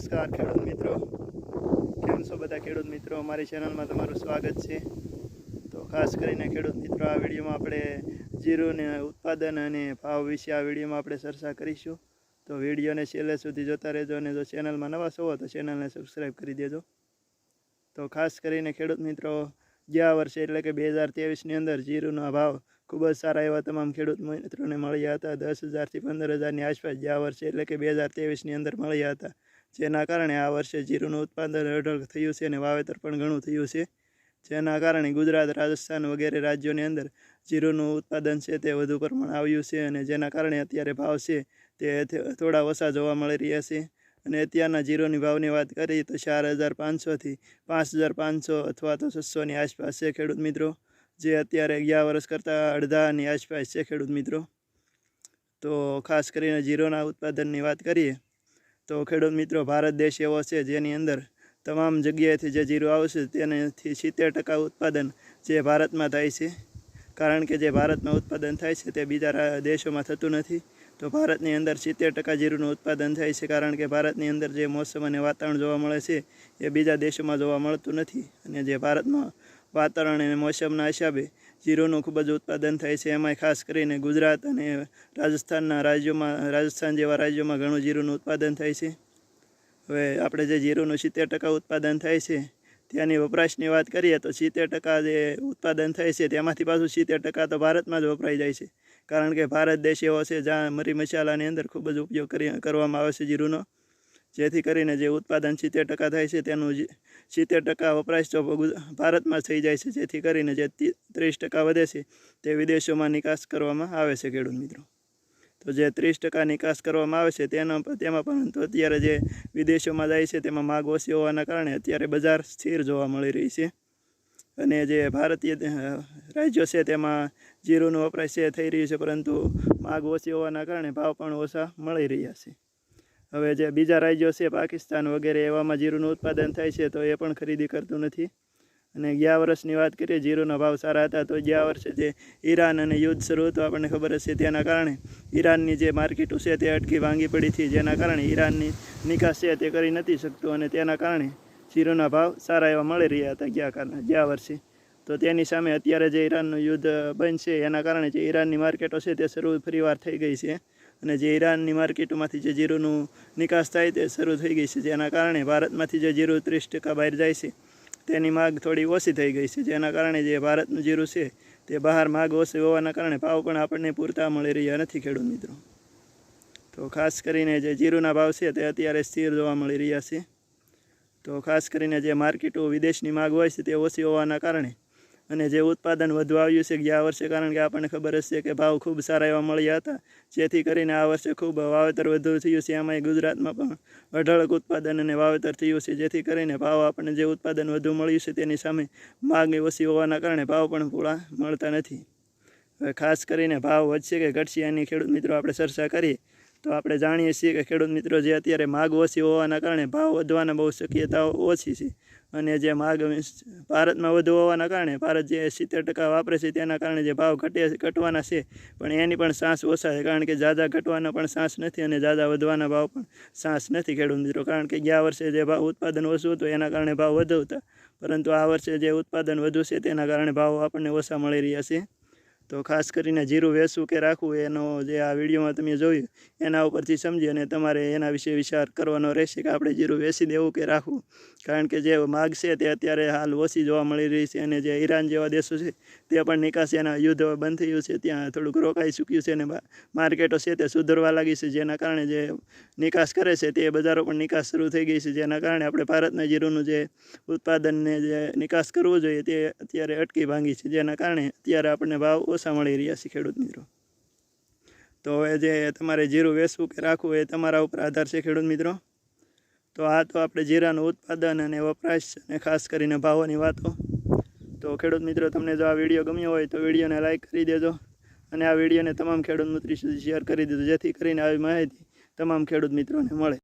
નમસ્કાર, ખેડૂત મિત્રો. કેમ છો બધા ખેડૂત મિત્રો? અમારી ચેનલમાં તમારું સ્વાગત છે. તો ખાસ કરીને ખેડૂત મિત્રો, આ વિડીયોમાં આપણે જીરુને ઉત્પાદન અને ભાવ વિશે આ વિડીયોમાં આપણે ચર્ચા કરીશું. તો વિડીયોને છેલ્લે સુધી જોતા રહેજો અને જો ચેનલમાં નવા છો તો ચેનલને સબસ્ક્રાઈબ કરી દેજો. તો ખાસ કરીને ખેડૂત મિત્રો ગયા વર્ષે એટલે કે બે હજાર ત્રેવીસની અંદર જીરુનો ભાવ ખૂબ જ સારા એવા તમામ ખેડૂત મિત્રોને મળ્યા હતા. દસ હજારથી પંદર હજારની આસપાસ ગયા વર્ષે એટલે કે બે હજારની અંદર મળ્યા હતા. જેના કારણે આ વર્ષે જીરુનું ઉત્પાદન અઢળ થયું છે અને વાવેતર પણ ઘણું થયું છે. જેના કારણે ગુજરાત, રાજસ્થાન વગેરે રાજ્યોની અંદર જીરુનું ઉત્પાદન છે તે વધુ પ્રમાણ આવ્યું છે અને જેના કારણે અત્યારે ભાવ છે તે થોડા ઓછા જોવા મળી રહ્યા છે. અને અત્યારના જીરોની ભાવની વાત કરીએ તો ચાર હજાર પાંચસોથી પાંચ હજાર પાંચસો અથવા તો છસોની આસપાસ છે ખેડૂત મિત્રો, જે અત્યારે અગિયાર વર્ષ કરતાં અડધાની આસપાસ છે ખેડૂત મિત્રો. તો ખાસ કરીને જીરોના ઉત્પાદનની વાત કરીએ તો ખેડૂત મિત્રો, ભારત દેશ એવો છે જેની અંદર તમામ જગ્યાએથી જે જીરું આવશે તેનાથી સિત્તેર ટકા ઉત્પાદન જે ભારતમાં થાય છે. કારણ કે જે ભારતમાં ઉત્પાદન થાય છે તે બીજા દેશોમાં થતું નથી. તો ભારતની અંદર સિત્તેર ટકા જીરુંનું ઉત્પાદન થાય છે કારણ કે ભારતની અંદર જે મોસમ અને વાતાવરણ જોવા મળે છે એ બીજા દેશોમાં જોવા મળતું નથી. અને જે ભારતમાં વાતાવરણ અને મોસમના હિસાબે જીરુનું ખૂબ જ ઉત્પાદન થાય છે. એમાંય ખાસ કરીને ગુજરાત અને રાજસ્થાનના રાજ્યોમાં, રાજસ્થાન જેવા રાજ્યોમાં ઘણું જીરુનું ઉત્પાદન થાય છે. હવે આપણે જે જીરુનું સિત્તેર ટકા ઉત્પાદન થાય છે, ત્યાંની વપરાશની વાત કરીએ તો સિત્તેર ટકા જે ઉત્પાદન થાય છે, તેમાંથી પાછું સિત્તેર ટકા તો ભારતમાં જ વપરાઈ જાય છે. કારણ કે ભારત દેશ એવો છે જ્યાં મરી મસાલાની અંદર ખૂબ જ ઉપયોગ કરી, કરવામાં આવે છે જીરુનો. જેથી કરીને જે ઉત્પાદન સિત્તેર ટકા થાય છે, તેનું સિત્તેર ટકા વપરાશ તો ભારતમાં થઈ જાય છે. જેથી કરીને જે ત્રીસ ટકા વધે છે, તે વિદેશોમાં નિકાસ કરવામાં આવે છે ખેડૂત મિત્રો. તો જે ત્રીસ ટકા નિકાસ કરવામાં આવે છે, તેના તેમાં પરંતુ અત્યારે જે વિદેશોમાં જાય છે, તેમાં માગ ઓછી હોવાના કારણે અત્યારે બજાર સ્થિર જોવા મળી રહી છે. અને જે ભારતીય રાજ્યો છે, તેમાં જીરુનો વપરાશ છે, થઈ રહ્યું છે, પરંતુ માગ ઓછી હોવાના કારણે ભાવ પણ ઓછા મળી રહ્યા છે. હવે જે બીજા રાજ્યો છે, પાકિસ્તાન વગેરે એવામાં જીરુનું ઉત્પાદન થાય છે, તો એ પણ ખરીદી કરતું નથી. અને ગયા વર્ષની વાત કરીએ, જીરુના ભાવ સારા હતા, તો ગયા વર્ષે જે ઈરાન અને યુદ્ધ શરૂ હતું, આપણને ખબર છે તેના કારણે ઈરાનની જે માર્કેટો છે, તે અટકી ભાંગી પડી હતી, જેના કારણે ઈરાનની નિકાસ છે, તે કરી નથી શકતું અને તેના કારણે જીરુના ભાવ સારા એવા મળી રહ્યા હતા ગયા કારણે, ગયા વર્ષે. તો તેની સામે અત્યારે જે ઈરાનનું યુદ્ધ છે એના કારણે જે ઈરાનની માર્કેટો છે, તે શરૂ ફરીવાર થઈ ગઈ છે. અને જે ઈરાનની માર્કેટોમાંથી જે જીરુનું નિકાસ થાય તે શરૂ થઈ ગઈ છે. જેના કારણે ભારતમાંથી જે જીરું ત્રીસ ટકા બહાર જાય છે, તેની માગ થોડી ઓછી થઈ ગઈ છે. જેના કારણે જે ભારતનું જીરું છે, તે બહાર માગ ઓછી હોવાના કારણે ભાવ પણ આપણને પૂરતા મળી રહ્યા નથી ખેડૂત મિત્રો. તો ખાસ કરીને જે જીરુના ભાવ છે, તે અત્યારે સ્થિર જોવા મળી રહ્યા છે. તો ખાસ કરીને જે માર્કેટો વિદેશની માગ હોય છે, તે ઓછી હોવાના કારણે અને જે ઉત્પાદન વધુ આવ્યું છે ગયા વર્ષે, કારણ કે આપણને ખબર જ છે કે ભાવ ખૂબ સારા એવા મળ્યા હતા. જેથી કરીને આ વર્ષે ખૂબ વાવેતર વધુ થયું છે. એમાંય ગુજરાતમાં પણ અઢળક ઉત્પાદન અને વાવેતર થયું છે. જેથી કરીને ભાવ આપણને જે ઉત્પાદન વધુ મળ્યું છે તેની સામે માગ ઓછી હોવાના કારણે ભાવ પણ પૂરા મળતા નથી. હવે ખાસ કરીને ભાવ વધશે કે ઘટશે એની ખેડૂત મિત્રો આપણે ચર્ચા કરીએ, તો આપણે જાણીએ છીએ કે ખેડૂત મિત્રો જે અત્યારે માગ ઓછી હોવાના કારણે ભાવ વધવાના બહુ શક્યતાઓ ઓછી છે. અને જે માગ ભારતમાં વધુ હોવાના કારણે, ભારત જે સિત્તેર ટકા વાપરે છે તેના કારણે જે ભાવ ઘટે ઘટવાના છે, પણ એની પણ સાંસ ઓછા છે, કારણ કે ઝાઝા ઘટવાના પણ સાંસ નથી અને ઝાઝા વધવાના ભાવ પણ સાંસ નથી ખેડૂત મિત્રો. કારણ કે ગયા વર્ષે જે ભાવ ઉત્પાદન ઓછું હતું, એના કારણે ભાવ વધુ હતા. પરંતુ આ વર્ષે જે ઉત્પાદન વધુ છે, તેના કારણે ભાવ આપણને ઓછા મળી રહ્યા છે. તો ખાસ કરીને જીરું વેચવું કે રાખવું એનો જે આ વિડીયોમાં તમે જોયું, એના ઉપરથી સમજી અને તમારે એના વિશે વિચાર કરવાનો રહેશે કે આપણે જીરું વેચી દેવું કે રાખવું. કારણ કે જે માગ છે તે અત્યારે હાલ ઓછી જોવા મળી રહી છે અને જે ઈરાન જેવા દેશો છે તે પણ નિકાસ એના યુદ્ધ બંધ થયું છે, ત્યાં થોડુંક રોકાઈ ચૂક્યું છે અને માર્કેટો છે તે સુધરવા લાગી છે, જેના કારણે જે નિકાસ કરે છે તે બજારો પણ નિકાસ શરૂ થઈ ગઈ છે, જેના કારણે આપણે ભારતના જીરુનું જે ઉત્પાદનને જે નિકાસ કરવો જોઈએ તે અત્યારે અટકી ભાંગી છે, જેના કારણે અત્યારે આપણને ભાવ ઓછા મળી રહ્યા છે ખેડૂત મિત્રો. તો હવે જે તમારે જીરું વેચવું કે રાખવું એ તમારા ઉપર આધાર છે ખેડૂત મિત્રો. તો આ તો આપણે જીરાનું ઉત્પાદન અને વપરાશ અને ખાસ કરીને ભાવોની વાતો. તો ખેડૂત મિત્રો, તમને જો આ વીડિયો ગમ્યો હોય તો વિડીયોને લાઈક કરી દેજો અને આ વિડીયોને તમામ ખેડૂત મિત્રો સુધી શેર કરી દેજો. જેથી કરીને આવી માહિતી તમામ ખેડૂત મિત્રોને મળે.